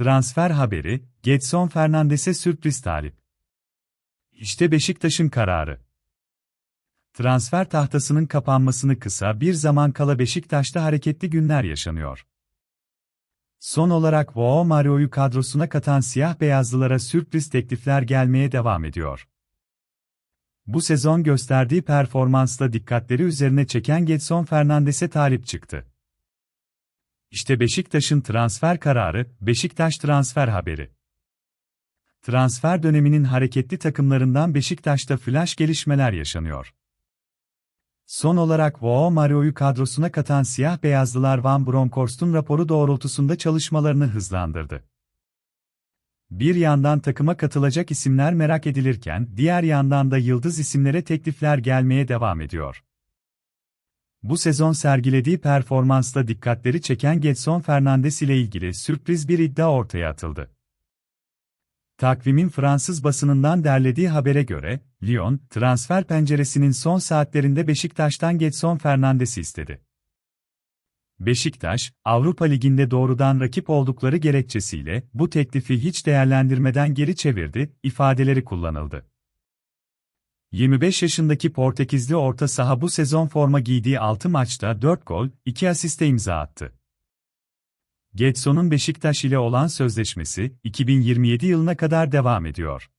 Transfer haberi, Getson Fernandes'e sürpriz talip. İşte Beşiktaş'ın kararı. Transfer tahtasının kapanmasını kısa bir zaman kala Beşiktaş'ta hareketli günler yaşanıyor. Son olarak Joao Mario'yu kadrosuna katan siyah beyazlılara sürpriz teklifler gelmeye devam ediyor. Bu sezon gösterdiği performansla dikkatleri üzerine çeken Getson Fernandes'e talip çıktı. İşte Beşiktaş'ın transfer kararı, Beşiktaş transfer haberi. Transfer döneminin hareketli takımlarından Beşiktaş'ta flash gelişmeler yaşanıyor. Son olarak Joao Mario'yu kadrosuna katan siyah beyazlılar Van Bronckhorst'un raporu doğrultusunda çalışmalarını hızlandırdı. Bir yandan takıma katılacak isimler merak edilirken, diğer yandan da yıldız isimlere teklifler gelmeye devam ediyor. Bu sezon sergilediği performansla dikkatleri çeken Getson Fernandes ile ilgili sürpriz bir iddia ortaya atıldı. Takvimin Fransız basınından derlediği habere göre, Lyon, transfer penceresinin son saatlerinde Beşiktaş'tan Getson Fernandes'i istedi. Beşiktaş, Avrupa Ligi'nde doğrudan rakip oldukları gerekçesiyle bu teklifi hiç değerlendirmeden geri çevirdi, ifadeleri kullanıldı. 25 yaşındaki Portekizli orta saha bu sezon forma giydiği 6 maçta 4 gol, 2 asiste imza attı. Getson'un Beşiktaş ile olan sözleşmesi 2027 yılına kadar devam ediyor.